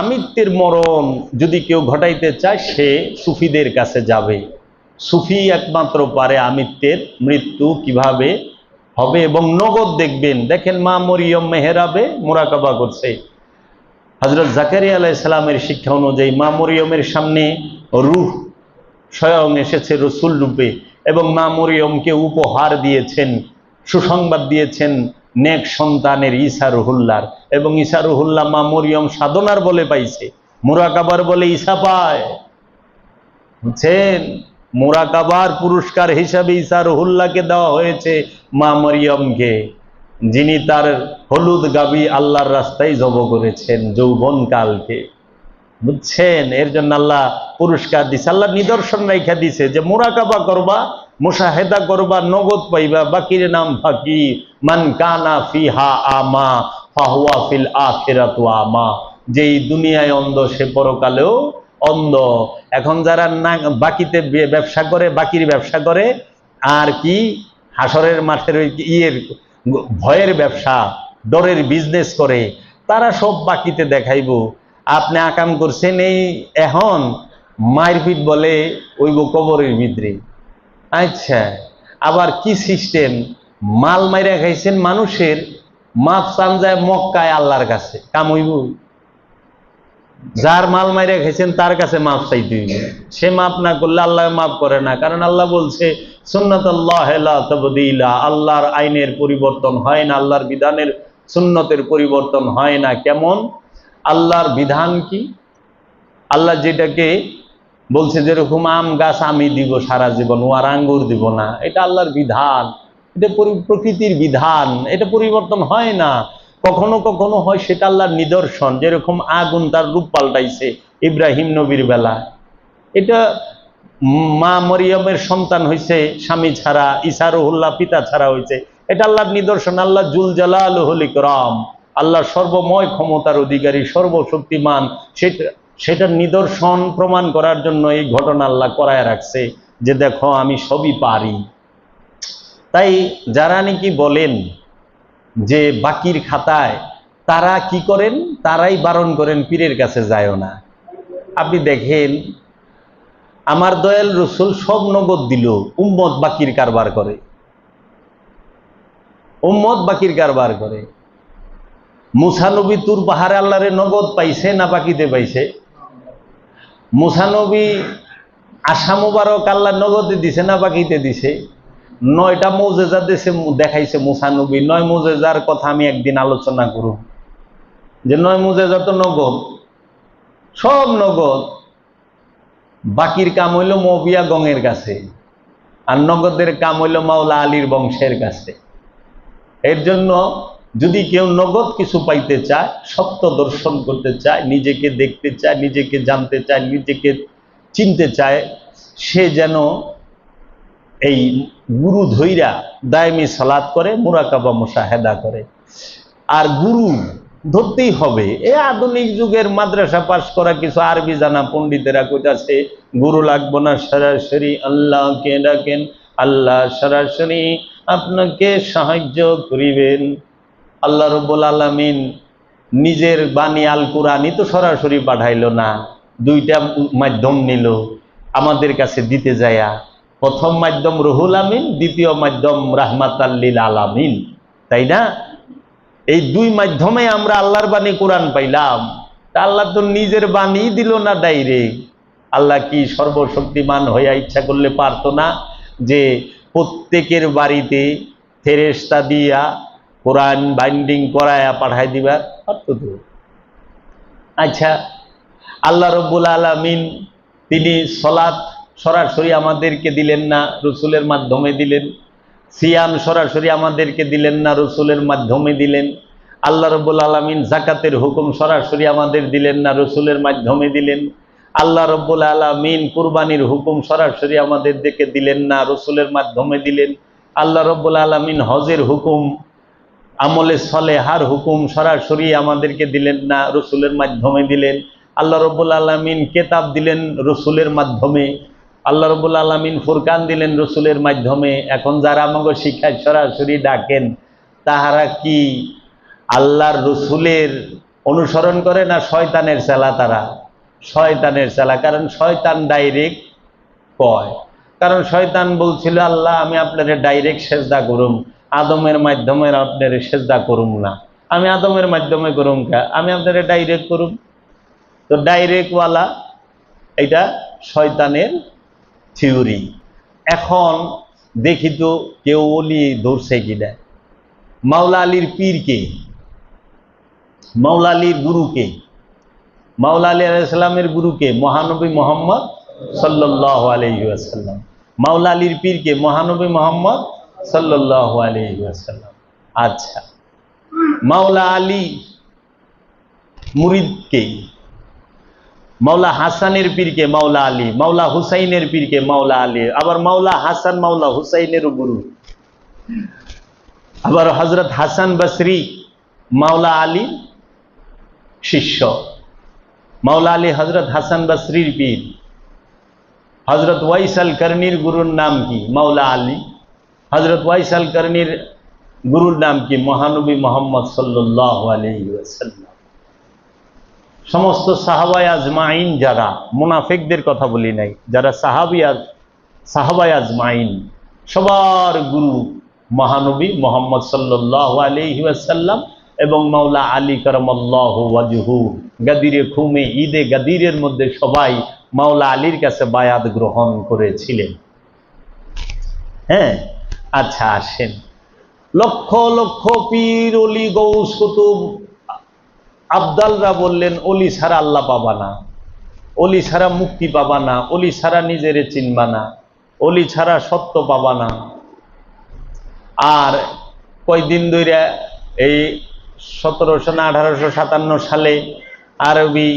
আমিত্বের মরণ যদি কেউ ঘটাইতে চায়, সে সুফিদের কাছে যাবে। সুফি একমাত্র পারে আমিত্বের মৃত্যু কীভাবে হবে এবং নগদ দেখবেন। দেখেন মা মরিয়ম মেহেরাবে মোরাকাবা করছে। হজরত জাকারিয়া আলাইসালামের শিক্ষা অনুযায়ী মা মরিয়মের সামনে রুহ স্বয়ং এসেছে রসুল রূপে এবং মা মরিয়মকে উপহার দিয়েছেন, সুসংবাদ দিয়েছেন। নেক সন্তানের ঈসা রুহুল্লার। এবং ঈসা রুহুল্লাহ মা মরিয়ম সাধনার বলে পাইছে। মুরাকাবার বলে ঈসা পায়। বুঝছেন? মুরাকাবার পুরস্কার হিসাবে ঈসা রুহুল্লাহকে দেওয়া হয়েছে মা মরিয়মকে। যিনি তার হলুদ গাবি আল্লাহর রাস্তায় জব করেছেন যৌবন কালকে বুঝছেন? এর জন্য আল্লাহ পুরস্কার দিছে। আল্লাহ নিদর্শন রেখা দিছে যে মোরাকাবা করবা মুশাহেদা করবা নগদ পাইবা, বাকির নাম ফাকি। মান কানা ফিহা আমা, ফাহুয়া ফিল আখিরাতু আমা। যেই দুনিয়ায় অন্ধ, সে পরকালেও অন্ধ। এখন যারা না, বাকিতে ব্যবসা করে, বাকির ব্যবসা করে, আর কি? হাসরের মাঠের ইয়ের, ভয়ের ব্যবসা, ডরের বিজনেস করে, তারা সব বাকিতে দেখাইব। আপনি আকাম করছেন এই, এখন মারপিট বলে ওইব কবরের ভিতরে। আচ্ছা আবার কি সিস্টেম মাল মাইরা খাইছেন মানুষের মাপ চান যায় মক্কায় আল্লাহর কাছে, কাম হইব? যার মাল মাইরা খাইছেন তার কাছে মাপ চাইতে হইব। সে মাপ না করলে আল্লাহ মাপ করে না, কারণ আল্লাহ বলছে, সুন্নতুল্লাহ তবদিলা, আল্লাহর আইনের পরিবর্তন হয় না, আল্লাহর বিধানের সুন্নতের পরিবর্তন হয় না। কেমন? আল্লাহর বিধান কি? আল্লাহ যেটাকে বলছে যেরকম আম গাছ আমি দিব সারা জীবন আর আঙ্গুর দিব না। এটা আল্লাহর বিধান, এটা প্রকৃতির বিধান, এটা পরিবর্তন হয় না। কখনো কখনো হয় সেটা আল্লাহর নিদর্শন যেরকম আগুন তার রূপ পাল্টাইছে ইব্রাহিম নবীর বেলা। এটা মা মরিয়মের সন্তান হয়েছে স্বামী ছাড়া ইসারুল্লাহ পিতা ছাড়া হয়েছে এটা আল্লাহর নিদর্শন, আল্লাহ জুল জালাল রাম আল্লাহ সর্বময় ক্ষমতার অধিকারী, সর্বশক্তিমান সেটা সেটার নিদর্শন প্রমাণ করার জন্য এই ঘটনা আল্লাহ করায় রাখছে যে দেখো, আমি সবই পারি। তাই যারা নাকি বলেন যে বাকির খাতায় তারা কি করেন? তারাই বারণ করেন, পীরের কাছে যায়ও না। আপনি দেখেন, আমার দয়াল রসুল সব নগদ দিল, উম্মত বাকির কারবার করে। উম্মত বাকির কারবার করে। মুসানবী তুর পাহাড়ে আল্লাহরে নগদ পাইছে না বাকিতে পাইছে? মুসানবী আশা মুবারক আল্লাহ নগদে দিছে না বাকিতে দিছে? নয়টা মৌজেজা দেশে দেখাইছে মুসানবী নয় মৌজেজার কথা আমি একদিন আলোচনা করব। যে নয় মৌজেজা তো নগদ। সব নগদ। বাকির কাম হইল মবিয়া গঙের কাছে। আর নগদের কাম হইল মাওলা আলীর বংশের কাছে। এর জন্য যদি কেউ নগদ কিছু পাইতে চায়, সত্য দর্শন করতে চায়, নিজেকে দেখতে চায়, নিজেকে জানতে চায়, নিজেকে চিনতে চায়, সে যেন এই গুরু ধৈরা দায়মি সালাদ করে, মুরাকাবা মুশাহেদা করে। আর গুরু ধরতেই হবে। এ আধুনিক যুগের মাদ্রাসা পাশ করা কিছু আরবি জানা পণ্ডিতেরা কইতাছে, গুরু লাগবো না সরাসরি, আল্লাহকে ডাকেন। আল্লাহ সরাসরি আপনাকে সাহায্য করিবেন। আল্লাহ রব্বুল আলমিন নিজের বাণী আল কোরআনই তো সরাসরি পাঠাইল না, দুইটা মাধ্যম নিল, আমাদের কাছে দিতে যায়া। প্রথম মাধ্যম রহুল আমিন, দ্বিতীয় মাধ্যম রাহমাত আল্লিল আলামিন, তাই না? এই দুই মাধ্যমে আমরা আল্লাহর বাণী কোরআন পাইলাম। তা আল্লাহ তো নিজের বাণী দিল না ডাইরেক্ট। আল্লাহ কি সর্বশক্তিমান হইয়া ইচ্ছা করলে পারতো না যে প্রত্যেকের বাড়িতে ফেরেস্তা দিয়া কোরআন বাইন্ডিং করায়া পাঠাই দিবার পারতো তো আচ্ছা আল্লাহ রব্বুল আলমিন, তিনি সলাৎ সরাসরি আমাদেরকে দিলেন না, রসুলের মাধ্যমে দিলেন। সিয়াম সরাসরি আমাদেরকে দিলেন না, রসুলের মাধ্যমে দিলেন। আল্লাহ রব্বুল আলমিন জাকাতের হুকুম সরাসরি আমাদের দিলেন না, রসুলের মাধ্যমে দিলেন। আল্লাহ রব্বুল আলমিন কুরবানির হুকুম সরাসরি আমাদের দেখে দিলেন না, রসুলের মাধ্যমে দিলেন। আল্লাহ রব্বুল আলমিন হজের হুকুম আমলে সলে হার হুকুম সরাসরি আমাদেরকে দিলেন না, রসুলের মাধ্যমে দিলেন। আল্লাহ রব্বুল আলমিন কেতাব দিলেন রসুলের মাধ্যমে। আল্লাহ রব্বুল আলমিন ফুরকান দিলেন রসুলের মাধ্যমে। এখন যারা আমাকে শিক্ষায় সরাসরি ডাকেন, তাহারা কি আল্লাহর রসুলের অনুসরণ করে না শয়তানের চেলা তারা? শয়তানের চেলা, কারণ শয়তান ডাইরেক্ট কয়। কারণ শয়তান বলছিল, আল্লাহ, আমি আপনার ডাইরেক্ট সেজদা করুম। আদমের মাধ্যমে আপনার সেজদা করুম না। আমি আদমের মাধ্যমে করুম কা? আমি আপনার ডাইরেক্ট করুম। তো ডাইরেক্ট ওয়ালা এটা শয়তানের থিওরি এখন দেখি তো কেউ ওলি ধরছে কিনা মাওলা আলীর পীরকে মাওলা আলীর গুরুকে মাওলা আলী আলাইসাল্লামের গুরুকে মহানবী মোহাম্মদ সাল্লাহ আলহিহাসাল্লাম মাওলা আলীর পীরকে মহানবী মোহাম্মদ আচ্ছা। মাওলা আলী মুরিদকে, মাওলা হাসানের পীরকে মাওলা আলী, মাওলা হুসাইনের পীরকে মাওলা আলী, আবার মাওলা হাসান, মাওলা হুসাইনেরও গুরু। আবার হজরত হাসান বসরি, মাওলা আলী শিষ্য। মাওলা আলী হজরত হাসান বসরির পীর। হজরত ওয়াইসাল করনির গুরুর নাম কি? মাওলা আলী। হজরত ওয়াইসাল করনির গুরুর নাম কি? মহানবী মোহাম্মদ সাল্লাহ আলহিউসাল্লাম সমস্ত সাহাবাই আজমাইন যারা, মুনাফেকদের কথা বলি নাই, যারা সাহাবি আজ সাহাবাই আজমাইন, সবার গুরু মহানবী মোহাম্মদ সাল্লাহ আলহিউসাল্লাম এবং মাওলা আলী করমল্লাহ ওয়াজহু। গাদিরে খুমে, ঈদে গাদিরের মধ্যে সবাই মাওলা আলীর কাছে বায়াত গ্রহণ করেছিলেন। হ্যাঁ আচ্ছা আসেন। লক্ষ লক্ষ পীর, অলি, গৌস, কুতুব, আবদালরা বললেন, অলি ছাড়া আল্লাহ পাবা না। অলি ছাড়া মুক্তি পাবা না। অলি ছাড়া নিজেরে চিনবা না। অলি ছাড়া সত্য পাবা না। আর কয়দিন ধরে এই সতেরোশো না আঠারোশো সাতান্ন সালে আরবি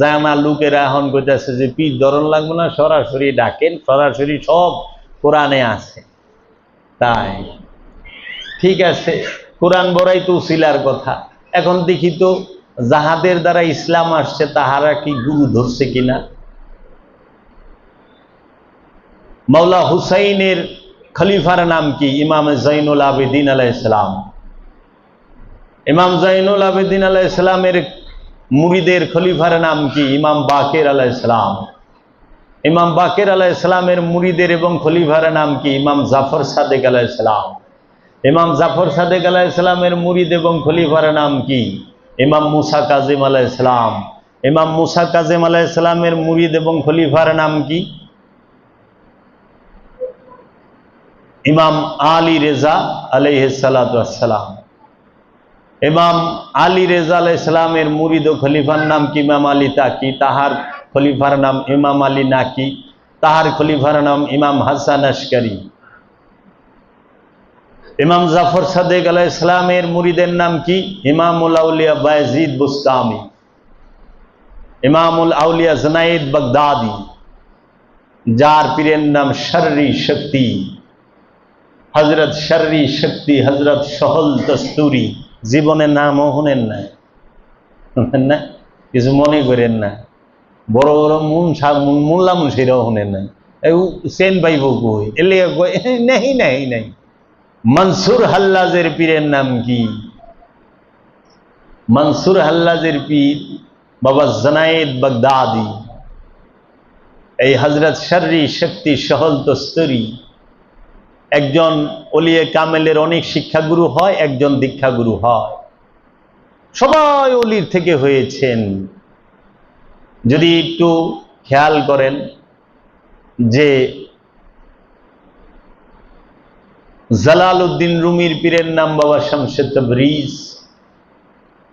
জামা লোকেরা এখন কইতেছে যে, পীর ধরন লাগবে না, সরাসরি ডাকেন, সরাসরি সব কোরআনে আছে। তাই। ঠিক আছে, কোরআন বড়াই তো উসিলার কথা। এখন দেখি তো যাহাদের দ্বারা ইসলাম আসছে, তাহারা কি গুরু ধরছে কিনা? মাওলা হুসাইনের খলিফার নাম কি? ইমাম জৈনুল আবেদিন আলাহ ইসলাম ইমাম জৈনুল আবেদিন আলাহ ইসলামের মুরিদের খলিফার নাম কি? ইমাম বাকের আলাহ ইসলাম ইমাম বাকের আলাহ ইসলামের মুরিদের এবং খলিফার নাম কি? ইমাম জাফর সাদেক আলাহ ইসলাম ইমাম জাফর সাদেক আলাহ ইসলামের মুরিদ এবং খলিফার নাম কি? ইমাম মুসা কাজিম আলাহ ইসলাম ইমাম মুসা কাজিম আলাহ ইসলামের মুরিদ এবং খলিফার নাম কি? ইমাম আলী রেজা আলাইসালাম ইমাম আলী রেজা আলাহ ইসলামের মুরিদ ও খলিফার নাম কি? ইমাম আলী তাকি। তাহার খলিফার নাম ইমাম আলী নাকি? তাহার খলিফার নাম ইমাম হাসান আশকারি। ইমাম জাফর সাদেক আলাহ ইসলামের মুরিদের নাম কি? ইমামুল আউলিয়া বায়জিদ বুস্তামি। ইমামুল আউলিয়া জনাইদ বাগদাদি। যার পীরের নাম শর্রি শক্তি। হজরত শর্রি শক্তি হজরত সহল দস্তুরি। জীবনের নামও শুনেন না না কিছু মনে করেন না। বড় বড় মুন মোল্লা মুন্সিরাও শুনেন না সেন পাইব কই? এলে নেই নাই নাই মনসুর হাল্লাজের পীরের নাম কি? মনসুর হাল্লাজের পীর বাবা জনায়েদ বাগদাদি। এই হজরত শর্রি শক্তি সহল তস্তরি একজন অলিয়ে কামেলের অনেক শিক্ষাগুরু হয়, একজন দীক্ষাগুরু হয়। সবাই অলির থেকে হয়েছেন। যদি একটু খেয়াল করেন যে জালাল উদ্দিন রুমির পীরের নাম বাবা শামসে তবরিজ,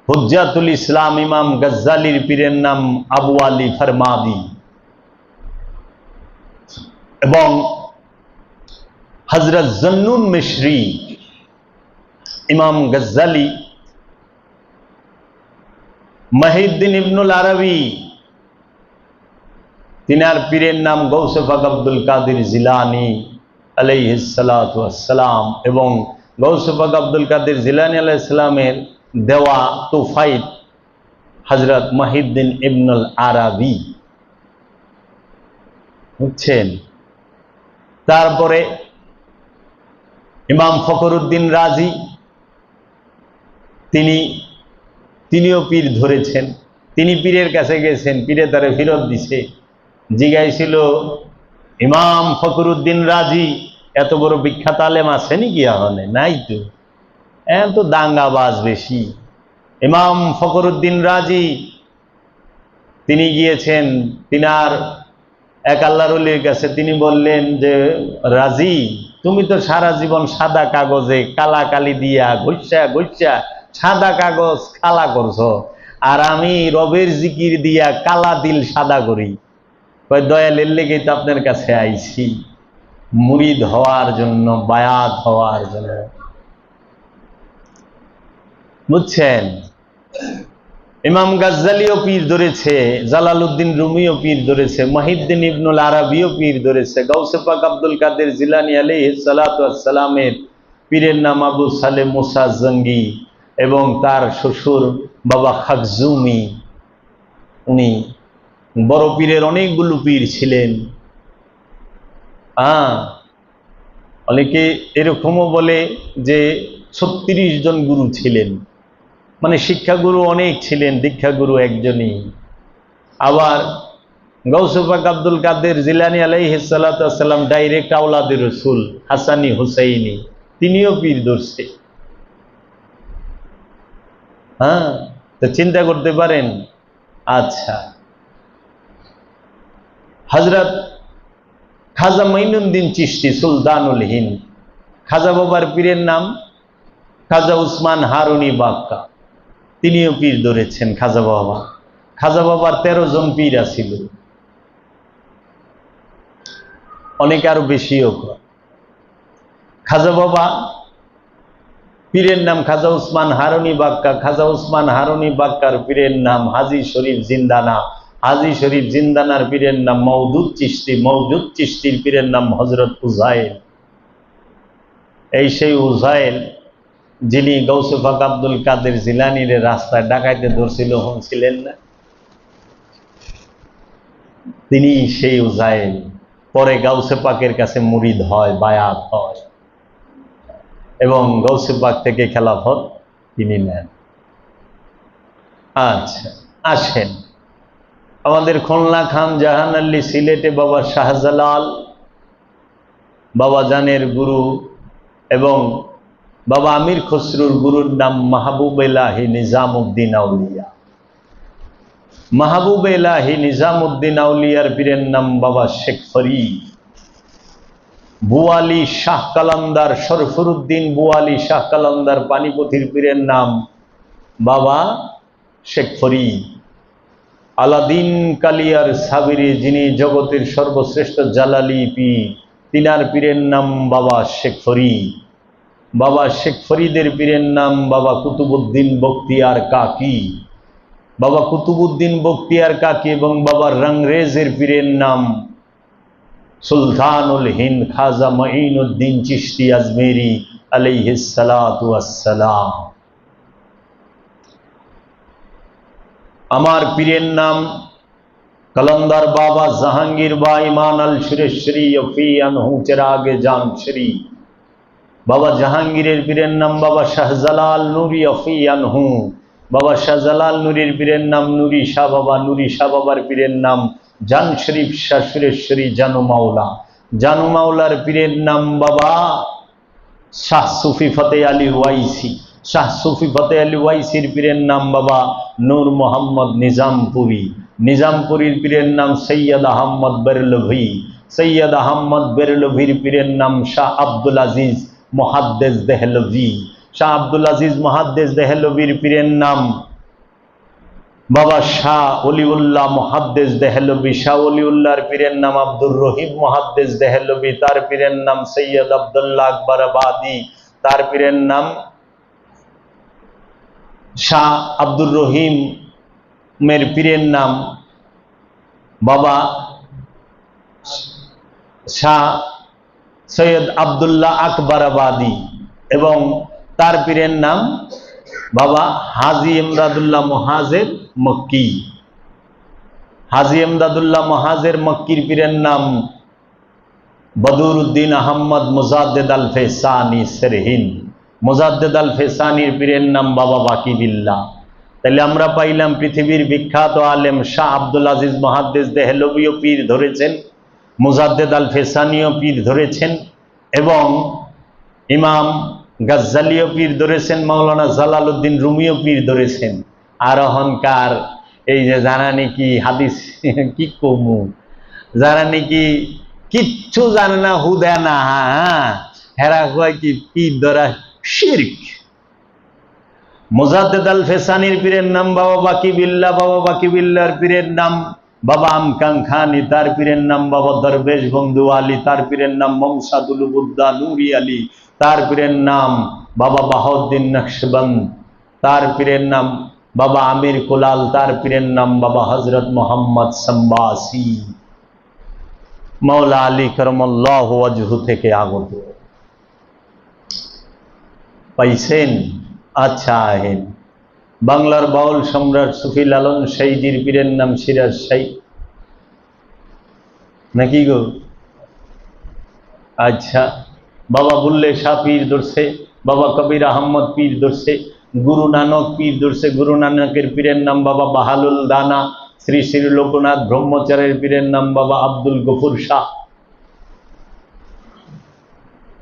হুজ্জাতুল ইসলাম ইমাম গজ্জালির পীরের নাম আবু আলী ফরমাদি এবং হজরত জন্নুন মিশ্রি, ইমাম গজ্জালি, মহিউদ্দিন ইবনুল আরবি তিনার পীরের নাম গৌসফাক আব্দুল কাদির জিলানি আলাইহিসালাম এবং গৌসফাক আব্দুল কাদির জিলানি আলাইসালামের দেওয়া তুফাইত হজরত মহিউদ্দিন ইবনুল আরবি। বুঝছেন? তারপরে ইমাম ফখরুদ্দিন রাজি, তিনি, তিনিও পীর ধরেছেন। তিনি পীরের কাছে গেছেন, পীরে তারে ফেরত দিছে। জিগাইছিল ইমাম ফখরুদ্দিন রাজি? এত বড় বিখ্যাত আলেম আছে নাকি আহনে নাই তো। এত দাঙ্গাবাজ বেশি। ইমাম ফখরুদ্দিন রাজি? তিনি গিয়েছেন, তিনার এক আল্লাহর কাছে তিনি বললেন যে, রাজি? তুমি তো সারা জীবন সাদা কাগজে কালা কালি দিয়া ঘুষা ঘুষা, সাদা কাগজ কালা করছ। আর আমি রবের জিকির দিয়া কালা দিল সাদা করি। কয়, দয়ালের লেগে তো আপনার কাছে আইছি। মুরিদ হওয়ার জন্য, বায়াত হওয়ার জন্য। বুঝছেন? ইমাম গাজ্জালিও পীর ধরেছে, জালালউদ্দিন রুমিও পীর ধরেছে মহিদ্দিন ইবনুল আরবিও পীর ধরেছে গৌসে পাক আব্দুল কাদের জিলানি আলাইহিস সালাতু সালামের পীরের নাম আবু সালে মুসা জঙ্গি এবং তার শ্বশুর বাবা খাকজুমি। উনি বড় পীরের অনেকগুলো পীর ছিলেন। হ্যাঁ অনেকে এরকমও বলে যে ছত্রিশ জন গুরু ছিলেন। মানে শিক্ষাগুরু অনেক ছিলেন, দীক্ষাগুরু একজনই। আবার গৌসুফাক আব্দুল কাদের জিলানি আলাইসাল্লাম ডাইরেক্ট আওলাদের রসুল হাসানি হুসাইনি, তিনিও পীর ধরছে হ্যাঁ তো চিন্তা করতে পারেন? আচ্ছা। হজরত খাজা মঈনুদ্দিন চিস্তি সুলতানুল হিন্দ। খাজা বাবার পীরের নাম খাজা উসমান হারুনি বাক্কা তিনিও পীর ধরেছেন খাজা বাবা। খাজা বাবার তেরো জন পীর আছিল। অনেক আরও বেশিও খাজা বাবা, পীরের নাম খাজা উসমান হারুনি বাক্কা খাজা উসমান হারুনি বাক্কার পীরের নাম হাজি শরীফ জিন্দানা। হাজি শরীফ জিন্দানার পীরের নাম মৌদুদ চিস্তি মৌদুদ চিস্তির পীরের নাম হজরত উজাইল এই সেই উজাইল যিনি গৌসুফাক আব্দুল কাদের জিলানির রাস্তায় ডাকাইতে ধরছিল ছিলেন না? তিনি সেই উজাইল পরে গাউসে পাকের কাছে মুরিদ হয়, বায়াত হয়। এবং গৌসে পাক থেকে খেলাফত তিনি নেন। আচ্ছা আসেন। আমাদের খুলনা খান জাহান আল্লী সিলেটে বাবা শাহজালাল, বাবা জানের গুরু এবং বাবা আমির খসরুর গুরুর নাম মাহবুব এলাহি নিজামুদ্দিন আউলিয়া। মাহবুব এলাহি নিজামুদ্দিন আউলিয়ার পীরের নাম বাবা শেখ ফরিদ। বুয়ালি শাহ কালান্দার সরফরুদ্দিন বুয়ালি শাহ কালান্দার পানিপথির পীরের নাম বাবা শেখ ফরিদ। আলাদিন কালিয়ার সাবিরে, যিনি জগতের সর্বশ্রেষ্ঠ জালালি পীর তিনার পীরের নাম বাবা শেখ ফরিদ বাবা শেখ ফরিদের পীরের নাম বাবা কুতুবুদ্দিন বক্তিয়ার কাকি। বাবা কুতুবুদ্দিন বক্তিয়ার কাকি এবং বাবা রংরেজের পীরের নাম সুলতানুল হিন্দ খাজা মঈনুদ্দিন চিশতি আজমেরি আলাইহিসালাম আমার পীরের নাম কলন্দার বাবা জাহাঙ্গীর বা ইমান আল সুরেশ্বরী ফি আনহু, চেরাগে জান শ্রী বাবা জাহাঙ্গীরের পীরের নাম বাবা শাহজালাল নুরি অফি আনহু। বাবা শাহজালাল নুরির পীরের নাম নুরি শাহ বাবা, নুরি শাহ বাবার পীরের নাম জান শরীফ শাহ সুরেশ্বরী জানু মাওলা। জানু মাওলার পীরের নাম বাবা শাহ সুফি ফতে আলী ওয়াইসি শাহ সুফি ফতে আলী ওয়াইসির পীরের নাম বাবা নূর মোহাম্মদ নিজামপুরি। নিজামপুরীর পীরের নাম সৈয়দ আহম্মদ বেরলভি। সৈয়দ আহম্মদ বেরলভির পীরের নাম শাহ আব্দুল আজিজ মহাদ্দেজ দেহলভি। শাহ আব্দুল আজিজ মহাদ্দেজ দেহলভির পীরের নাম বাবা শাহ অলিউল্লাহ মহাদ্দেজ দেহলবি শাহ অলিউল্লাহর পীরের নাম আব্দুর রহিম মহাদ্দেজ দেহলবি তার পীরের নাম সৈয়দ আবদুল্লাহ আকবর আবাদি। তার পীরের নাম শাহ আব্দুর রহিম মের পীরের নাম, বাবা শাহ সৈয়দ আবদুল্লাহ আকবর আবাদি এবং তার পীরের নাম বাবা হাজি এমদাদুল্লাহ মহাজের মক্কি। হাজি এমদাদুল্লাহ মহাজের মক্কির পীরের নাম বদুর উদ্দিন আহম্মদ মুজাদ্দেদ আল ফেসানি সেরহিন। মুজাদ্দেদ আল ফেসানির পীরের নাম বাবা বাকিবিল্লাহ তাহলে আমরা পাইলাম পৃথিবীর বিখ্যাত আলেম শাহ আব্দুল আজিজ মহাদ্দেশ দেহলবীয় পীর ধরেছেন, মুজাদ্দেদ আল ফেসানীয় পীর ধরেছেন এবং ইমাম গাজ্জালীয় পীর ধরেছেন, মাওলানা জালালউদ্দিন রুমিও পীর ধরেছেন। আর অহংকার, এই যে যারা নাকি হাদিস, কি কমু? যারা নাকি কিচ্ছু জানে না, হুদা না হ্যাঁ? হেরা কি পীর ধরা শির্ক। আল ফেসানির পীরের নাম বাবা বাকি বিল্লা, বাবা বাকি বিল্লার পীরের নাম বাবা আমকাং খানি, তার পীরের নাম বাবা দরবেশ বন্ধু আলী, তার পীরের নাম মমসাদুল বুদ্দা, নুরি আলী, তার পীরের নাম বাবা নকশবন্দ, তার পীরের নাম বাবা আমির কুলাল, তার পীরের নাম বাবা হজরত মোহাম্মদ সম্বাসী। মৌলা আলী করমল্লাহ থেকে আগত। পাইছেন আচ্ছা আহেন বাংলার বাউল সম্রাট সুফি লালন শাহীজির পীরের নাম সিরাজ শাহী নাকি গো? আচ্ছা বাবা বুল্লে শাহ পীর ধরছে, বাবা কবির আহমদ পীর ধরছে, গুরু নানক পীর ধরছে, গুরু নানকের পীরের নাম বাবা বাহালুল দানা, শ্রী শ্রী লোকনাথ ব্রহ্মচারের পীরের নাম বাবা আব্দুল গফুর শাহ।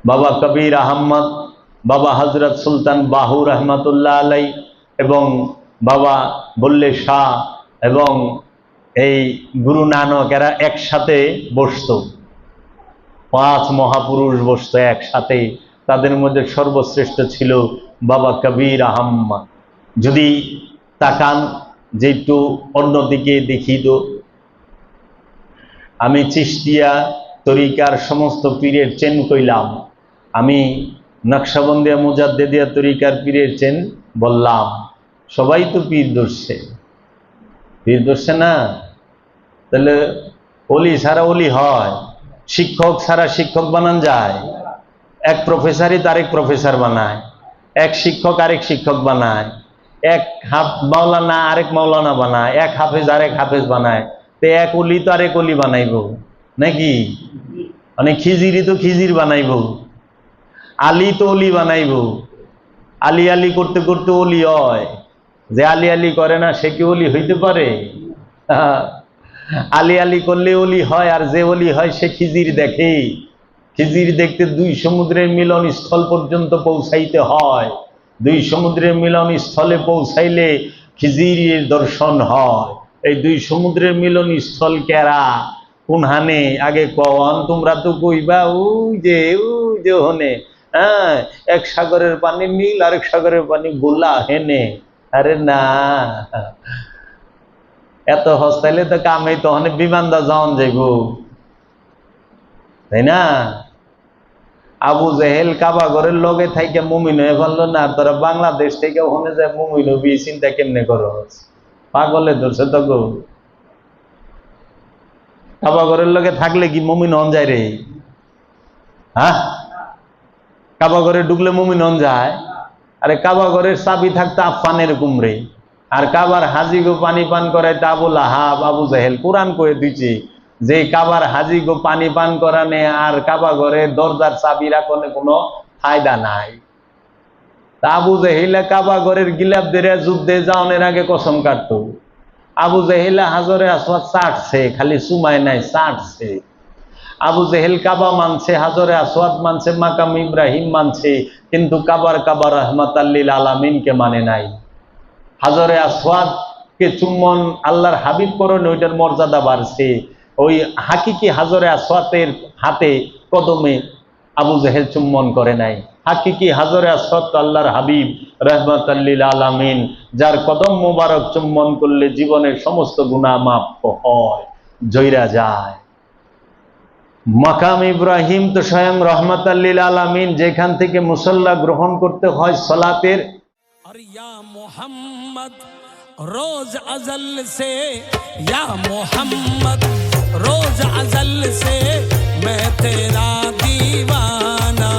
বাবা কবির আহম্মদ বাবা হজরত সুলতান বাহু রহমতুল্লাহ আলাই এবং বাবা বল্লে শাহ এবং এই গুরু নানক এরা একসাথে বসতো। পাঁচ মহাপুরুষ বসতো একসাথে। তাদের মধ্যে সর্বশ্রেষ্ঠ ছিল বাবা কবির আহম্মদ। যদি তাকান, যে একটু অন্যদিকে দেখি তো। আমি চিস্তিয়া তরিকার সমস্ত পীরের চেন কইলাম। আমি নকশাবন্দিয়া মুজাদ্দেদিয়া তরিকার পীরের চেন বললাম, সবাই তো পীর ধরছে। পীর ধরছে না? তাহলে অলি সারা অলি হয়, শিক্ষক সারা শিক্ষক বানান যায়, এক প্রফেসরই তারেক প্রফেসর বানায়, এক শিক্ষক আরেক শিক্ষক বানায়, এক হাফ মাওলানা আরেক মাওলানা বানায়, এক হাফেজ আরেক হাফেজ বানায়, তো এক অলি তো আরেক অলি বানাইব, নাকি? মানে খিজিরি তো খিজির বানাইব। আলী তো অলি বানাইব। আলি আলি করতে করতে অলি হয়। যে আলি আলি করে না, সে কি অলি হইতে পারে? আলি আলি করলে অলি হয়, আর যে অলি হয়, সে খিজির দেখে। খিজির দেখতে দুই সমুদ্রের মিলন স্থল পর্যন্ত পৌঁছাইতে হয়। দুই সমুদ্রের মিলন স্থলে পৌঁছাইলে খিজিরের দর্শন হয়। এই দুই সমুদ্রের মিলন স্থল কেরা? কোন হানে আগে কন, তোমরা তো কইবা, ওই যে ওই যে হনে হ্যাঁ এক সাগরের পানি নীল, আরেক সাগরের পানি গোলা, হেনে। আরে না। এত হস্তাইলে তো কামে তো অনেক বিমানদা যাওয়ান যাইব। তাই না? আবু জেহেল কাবা ঘরের লগে থাইকে মুমিন হয়ে পারল না, তোরা বাংলাদেশ থেকে ওখানে যায় মুমিন হবি, চিন্তা কেমনে করো পাগলে ধরছে তো গো কাবা ঘরের লগে থাকলে কি মুমিন হন যায় রে? হ্যাঁ? কাবা ঘরে ঢুকলে মুমিন হন যায়। আরে কাবা ঘরের চাবি থাকতো আফানের কুমড়ে। আর কাবার হাজি গো পানি পান করে আবুল আহাব আবু জাহেল কোরআন করে দিচ্ছে যে কাবার হাজি গো পানি পান করানে আর কাবা ঘরে দরজার চাবি রাখনে কোনো ফায়দা নাই। আবু জাহিলা কাবা ঘরের গিলাপ দেরে যুদ্ধে যাওয়ানের আগে কসম কাটতো। আবু জাহিলা হাজরে আসওয়াদ চাটছে, খালি সুমায় নাই, চাটছে। আবু জেহেল কাবা মানছে, হাজরে আসওয়াদ মানছে, মাকাম ইব্রাহিম মানছে, কিন্তু কাবার কাবার রহমত আল্লিল আলামিনকে মানে নাই। হাজরে আসওয়াদ কে চুম্বন আল্লাহর হাবিব করণ ওইটার মর্যাদা বাড়ছে। ওই হাকিকি হাজরে আসওয়াতের হাতে কদমে আবু জেহেল চুম্বন করে নাই। হাকিকি হাজরে আসওয়াত আল্লাহর হাবিব রহমত আল্লিল আলামিন, যার কদম মোবারক চুম্বন করলে জীবনের সমস্ত গুণা মাপ হয় জৈরা যায়। মাকাম ইব্রাহিম তো স্বয়ং রহমত আল্লিল আলামিন যেখান থেকে মুসল্লা গ্রহণ করতে হয় সলাতের और या मोहम्मद रोज अजल से या मोहम्मद रोज अजल से मैं तेरा दीवाना